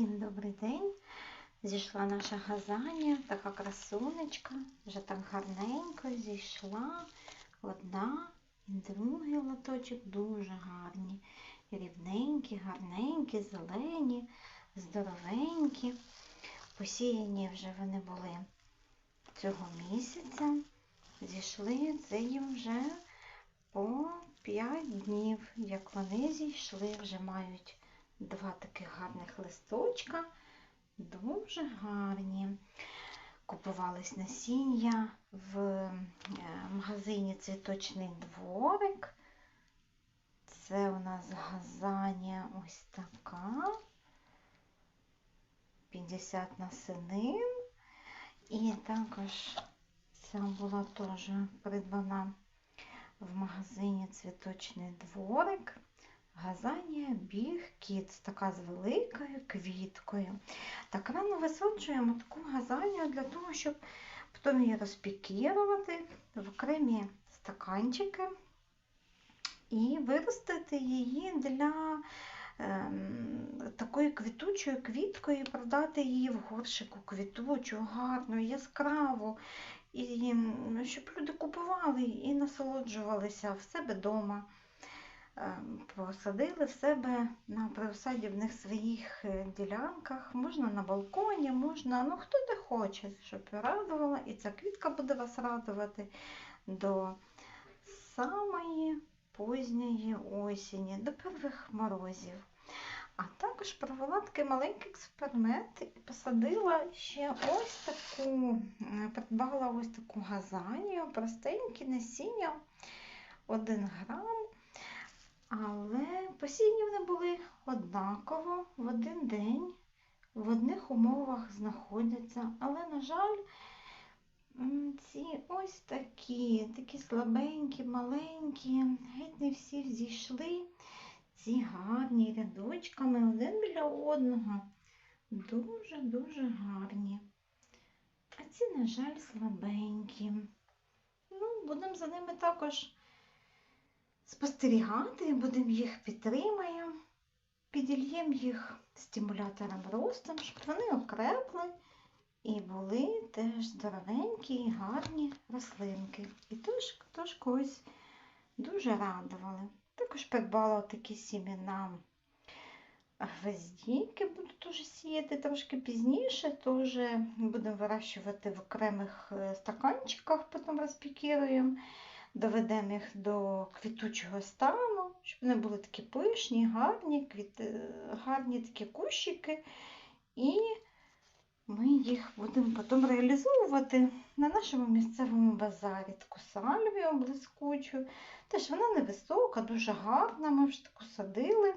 Всім добрий день. Зійшла наша газанія, така красунечка, вже так гарненько зійшла. Одна і другий лоточок дуже гарні. Рівненькі, гарненькі, зелені, здоровенькі. Посіяні вже вони були цього місяця. Зійшли це їм вже по 5 днів, як вони зійшли, вже мають два таких гарних листочка. Дуже гарні. Купувались насіння в е, магазині Цвіточний дворик. Це у нас газанія ось така. 50 насинин. І також ця була теж придбана в магазині Цвіточний дворик. Газанія біг кіц, така з великою квіткою. Так рано висаджуємо таку газанію для того, щоб потім її розпікірувати в окремі стаканчики і виростити її для ем, такою квітучою квіткою і продати її в горшику квітучу, гарну, яскраву. І щоб люди купували і насолоджувалися в себе вдома. Посадили в себе на приусадібних своїх ділянках, можна на балконі, можна, ну хто де хоче, щоб радувала. І ця квітка буде вас радувати до самої позньої осені, до перших морозів. А також провела такий маленький експеримент і посадила ще ось таку, придбала ось таку газанію, простенькі насіння, 1 грам. Але посінні вони були однаково в один день, в одних умовах знаходяться. Але, на жаль, ці ось такі, такі слабенькі, маленькі, геть не всі зійшли. Ці гарні рядочками один біля одного. Дуже-дуже гарні. А ці, на жаль, слабенькі. Ну, будемо за ними також спостерігати, будемо їх підтримаємо, підільємо їх стимулятором росту, щоб вони окрепли і були теж здоровенькі і гарні рослинки. І тож, тож когось дуже радували. Також придбала такі сімена гвоздіки, буду теж сіяти трошки пізніше, теж будемо вирощувати в окремих стаканчиках, потім розпікіруємо доведемо їх до квітучого стану, щоб вони були такі пишні, гарні, квіт... гарні такі кущики. І ми їх будемо потім реалізовувати на нашому місцевому базарі. Таку сальвію блискучу. Теж вона невисока, дуже гарна, ми вже таку садили.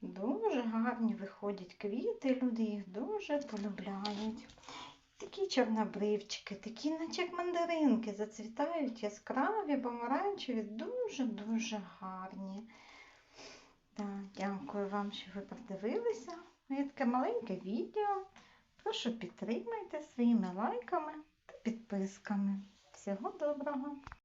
Дуже гарні виходять квіти, люди їх дуже полюбляють. Такі чорнобривчики, такі, наче як мандаринки, зацвітають яскраві, помаранчеві, дуже-дуже гарні. Так, Дякую вам, що ви подивилися. Моє таке маленьке відео. Прошу підтримайте своїми лайками та підписками. Всього доброго!